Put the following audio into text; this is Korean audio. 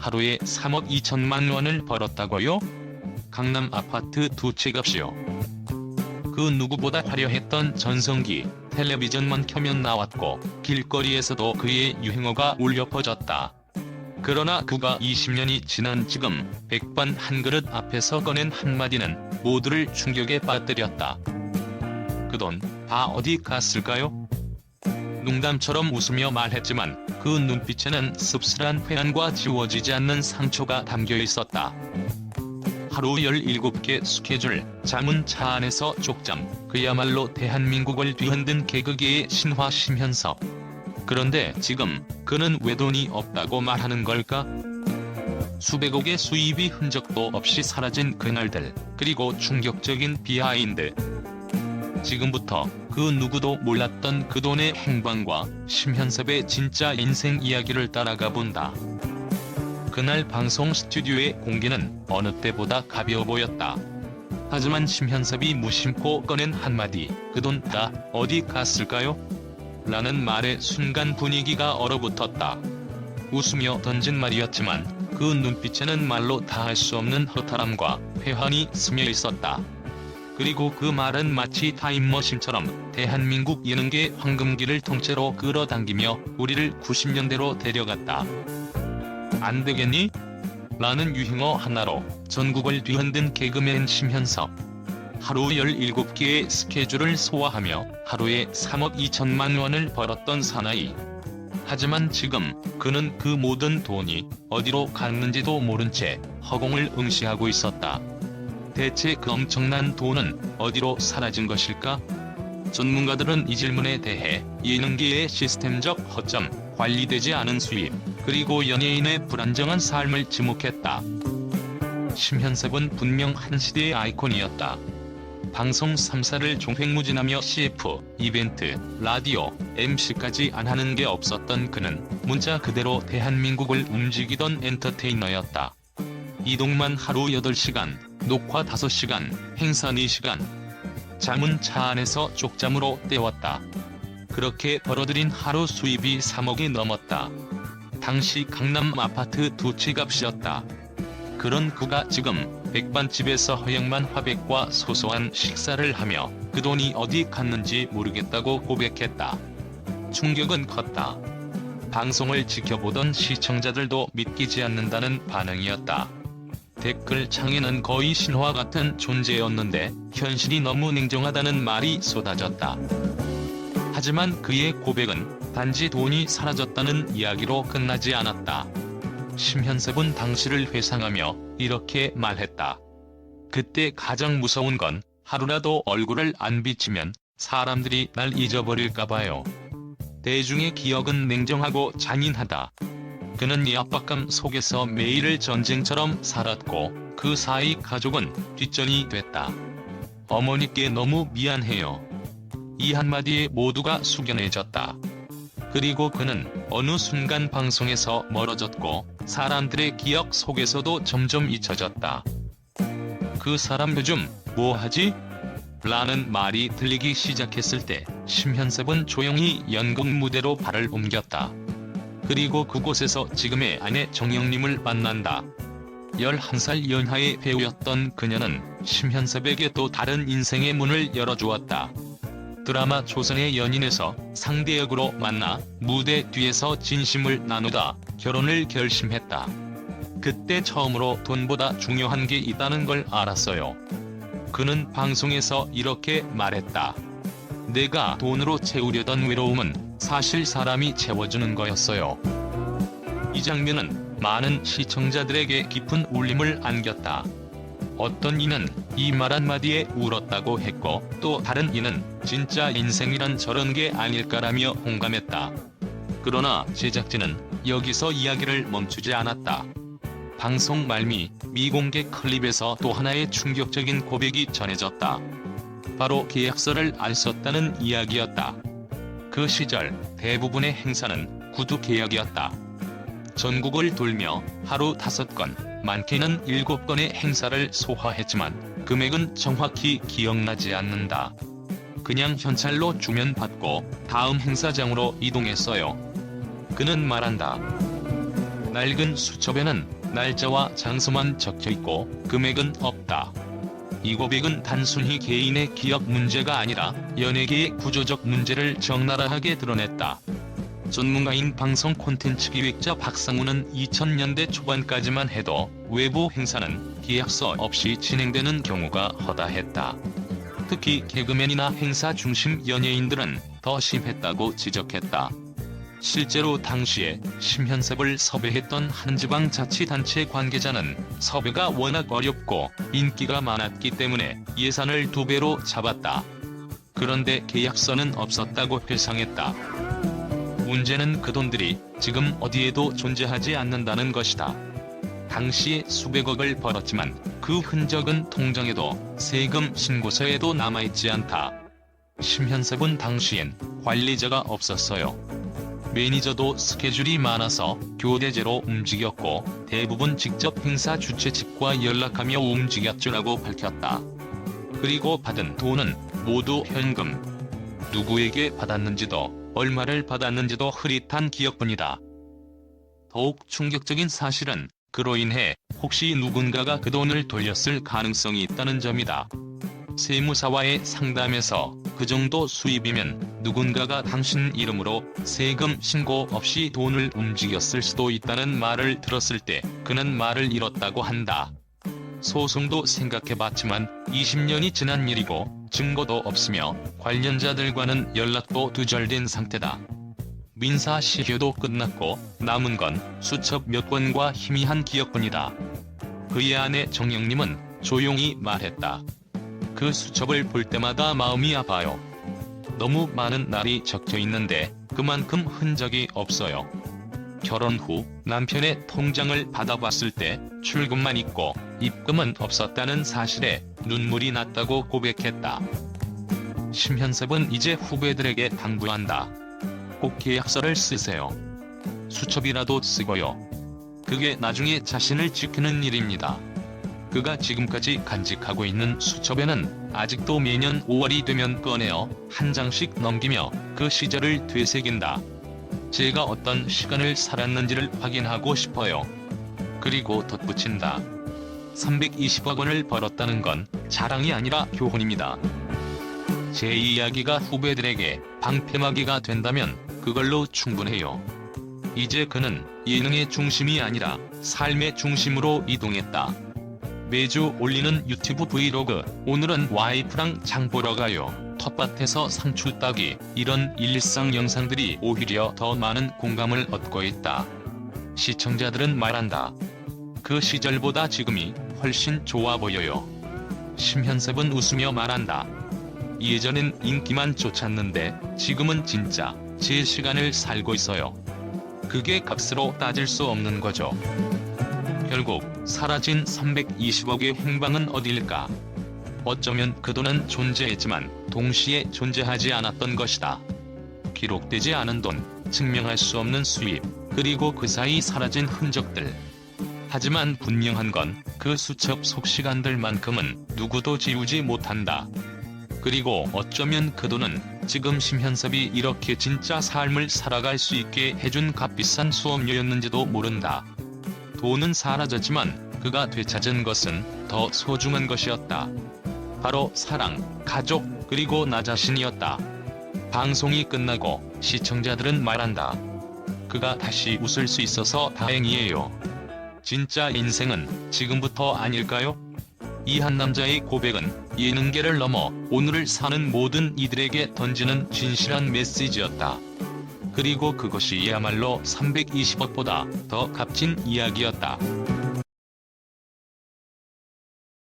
하루에 3억 2천만 원을 벌었다고요? 강남 아파트 두 채 값이요. 그 누구보다 화려했던 전성기, 텔레비전만 켜면 나왔고 길거리에서도 그의 유행어가 울려 퍼졌다. 그러나 그가 20년이 지난 지금 백반 한 그릇 앞에서 꺼낸 한마디는 모두를 충격에 빠뜨렸다. 그 돈 다 어디 갔을까요? 농담처럼 웃으며 말했지만 그 눈빛에는 씁쓸한 회한과 지워지지 않는 상처가 담겨 있었다. 하루 17개 스케줄, 잠은 차 안에서 쪽잠, 그야말로 대한민국을 뒤흔든 개그계의 신화 심현석. 그런데 지금 그는 왜 돈이 없다고 말하는 걸까? 수백억의 수입이 흔적도 없이 사라진 그날들, 그리고 충격적인 비하인드. 지금부터 그 누구도 몰랐던 그 돈의 행방과 심현섭의 진짜 인생 이야기를 따라가 본다. 그날 방송 스튜디오의 공기는 어느 때보다 가벼워 보였다. 하지만 심현섭이 무심코 꺼낸 한마디, 그돈다 어디 갔을까요? 라는 말에 순간 분위기가 얼어붙었다. 웃으며 던진 말이었지만 그 눈빛에는 말로 다 할 수 없는 허탈함과 회한이 스며 있었다. 그리고 그 말은 마치 타임머신처럼 대한민국 예능계 황금기를 통째로 끌어당기며 우리를 90년대로 데려갔다. 안 되겠니? 라는 유행어 하나로 전국을 뒤흔든 개그맨 심현석. 하루 17개의 스케줄을 소화하며 하루에 3억 2천만 원을 벌었던 사나이. 하지만 지금 그는 그 모든 돈이 어디로 갔는지도 모른 채 허공을 응시하고 있었다. 대체 그 엄청난 돈은 어디로 사라진 것일까? 전문가들은 이 질문에 대해 예능계의 시스템적 허점, 관리되지 않은 수입, 그리고 연예인의 불안정한 삶을 지목했다. 심현섭은 분명 한 시대의 아이콘이었다. 방송 3사를 종횡무진하며 CF, 이벤트, 라디오, MC까지 안 하는 게 없었던 그는 문자 그대로 대한민국을 움직이던 엔터테이너였다. 이동만 하루 8시간, 녹화 5시간, 행사 4시간. 잠은 차 안에서 쪽잠으로 때웠다. 그렇게 벌어들인 하루 수입이 3억이 넘었다. 당시 강남 아파트 두 채 값이었다. 그런 그가 지금 백반집에서 허영만 화백과 소소한 식사를 하며 그 돈이 어디 갔는지 모르겠다고 고백했다. 충격은 컸다. 방송을 지켜보던 시청자들도 믿기지 않는다는 반응이었다. 댓글 창에는 거의 신화 같은 존재였는데 현실이 너무 냉정하다는 말이 쏟아졌다. 하지만 그의 고백은 단지 돈이 사라졌다는 이야기로 끝나지 않았다. 심현섭은 당시를 회상하며 이렇게 말했다. 그때 가장 무서운 건 하루라도 얼굴을 안 비치면 사람들이 날 잊어버릴까봐요. 대중의 기억은 냉정하고 잔인하다. 그는 이 압박감 속에서 매일을 전쟁처럼 살았고 그 사이 가족은 뒷전이 됐다. 어머니께 너무 미안해요. 이 한마디에 모두가 숙연해졌다. 그리고 그는 어느 순간 방송에서 멀어졌고 사람들의 기억 속에서도 점점 잊혀졌다. 그 사람 요즘 뭐 하지? 라는 말이 들리기 시작했을 때 심현섭은 조용히 연극 무대로 발을 옮겼다. 그리고 그곳에서 지금의 아내 정영님을 만난다. 11살 연하의 배우였던 그녀는 심현섭에게 또 다른 인생의 문을 열어주었다. 드라마 조선의 연인에서 상대 역으로 만나 무대 뒤에서 진심을 나누다 결혼을 결심했다. 그때 처음으로 돈보다 중요한 게 있다는 걸 알았어요. 그는 방송에서 이렇게 말했다. 내가 돈으로 채우려던 외로움은 사실 사람이 채워주는 거였어요. 이 장면은 많은 시청자들에게 깊은 울림을 안겼다. 어떤 이는 이 말 한마디에 울었다고 했고 또 다른 이는 진짜 인생이란 저런 게 아닐까라며 공감했다. 그러나 제작진은 여기서 이야기를 멈추지 않았다. 방송 말미 미공개 클립에서 또 하나의 충격적인 고백이 전해졌다. 바로 계약서를 안 썼다는 이야기였다. 그 시절 대부분의 행사는 구두 계약이었다. 전국을 돌며 하루 다섯 건, 많게는 일곱 건의 행사를 소화했지만 금액은 정확히 기억나지 않는다. 그냥 현찰로 주면 받고 다음 행사장으로 이동했어요. 그는 말한다. 낡은 수첩에는 날짜와 장소만 적혀 있고 금액은 없다. 이 고백은 단순히 개인의 기억 문제가 아니라 연예계의 구조적 문제를 적나라하게 드러냈다. 전문가인 방송 콘텐츠 기획자 박상우는 2000년대 초반까지만 해도 외부 행사는 계약서 없이 진행되는 경우가 허다했다. 특히 개그맨이나 행사 중심 연예인들은 더 심했다고 지적했다. 실제로 당시에 심현섭을 섭외했던 한 지방 자치단체 관계자는 섭외가 워낙 어렵고 인기가 많았기 때문에 예산을 두 배로 잡았다. 그런데 계약서는 없었다고 회상했다. 문제는 그 돈들이 지금 어디에도 존재하지 않는다는 것이다. 당시에 수백억을 벌었지만 그 흔적은 통장에도 세금 신고서에도 남아있지 않다. 심현섭은 당시엔 관리자가 없었어요. 매니저도 스케줄이 많아서 교대제로 움직였고 대부분 직접 행사 주최 측과 연락하며 움직였죠라고 밝혔다. 그리고 받은 돈은 모두 현금. 누구에게 받았는지도 얼마를 받았는지도 흐릿한 기억뿐이다. 더욱 충격적인 사실은 그로 인해 혹시 누군가가 그 돈을 돌렸을 가능성이 있다는 점이다. 세무사와의 상담에서 그 정도 수입이면 누군가가 당신 이름으로 세금 신고 없이 돈을 움직였을 수도 있다는 말을 들었을 때 그는 말을 잃었다고 한다. 소송도 생각해봤지만 20년이 지난 일이고 증거도 없으며 관련자들과는 연락도 두절된 상태다. 민사 시효도 끝났고 남은 건 수첩 몇 권과 희미한 기억뿐이다. 그의 아내 정영님은 조용히 말했다. 그 수첩을 볼 때마다 마음이 아파요. 너무 많은 날이 적혀 있는데 그만큼 흔적이 없어요. 결혼 후 남편의 통장을 받아봤을 때 출금만 있고 입금은 없었다는 사실에 눈물이 났다고 고백했다. 심현섭은 이제 후배들에게 당부한다. 꼭 계약서를 쓰세요. 수첩이라도 쓰고요. 그게 나중에 자신을 지키는 일입니다. 그가 지금까지 간직하고 있는 수첩에는 아직도 매년 5월이 되면 꺼내어 한 장씩 넘기며 그 시절을 되새긴다. 제가 어떤 시간을 살았는지를 확인하고 싶어요. 그리고 덧붙인다. 320억 원을 벌었다는 건 자랑이 아니라 교훈입니다. 제 이야기가 후배들에게 방패막이가 된다면 그걸로 충분해요. 이제 그는 예능의 중심이 아니라 삶의 중심으로 이동했다. 매주 올리는 유튜브 브이로그 오늘은 와이프랑 장 보러 가요. 텃밭에서 상추 따기 이런 일상 영상들이 오히려 더 많은 공감을 얻고 있다. 시청자들은 말한다. 그 시절보다 지금이 훨씬 좋아 보여요. 심현섭은 웃으며 말한다. 예전엔 인기만 쫓았는데 지금은 진짜 제 시간을 살고 있어요. 그게 값으로 따질 수 없는 거죠. 결국 사라진 320억의 행방은 어딜까? 어쩌면 그 돈은 존재했지만 동시에 존재하지 않았던 것이다. 기록되지 않은 돈, 증명할 수 없는 수입, 그리고 그 사이 사라진 흔적들. 하지만 분명한 건 그 수첩 속 시간들만큼은 누구도 지우지 못한다. 그리고 어쩌면 그 돈은 지금 심현섭이 이렇게 진짜 삶을 살아갈 수 있게 해준 값비싼 수업료였는지도 모른다. 돈은 사라졌지만 그가 되찾은 것은 더 소중한 것이었다. 바로 사랑, 가족, 그리고 나 자신이었다. 방송이 끝나고 시청자들은 말한다. 그가 다시 웃을 수 있어서 다행이에요. 진짜 인생은 지금부터 아닐까요? 이 한 남자의 고백은 예능계를 넘어 오늘을 사는 모든 이들에게 던지는 진실한 메시지였다. 그리고 그것이야말로 320억보다 더 값진 이야기였다.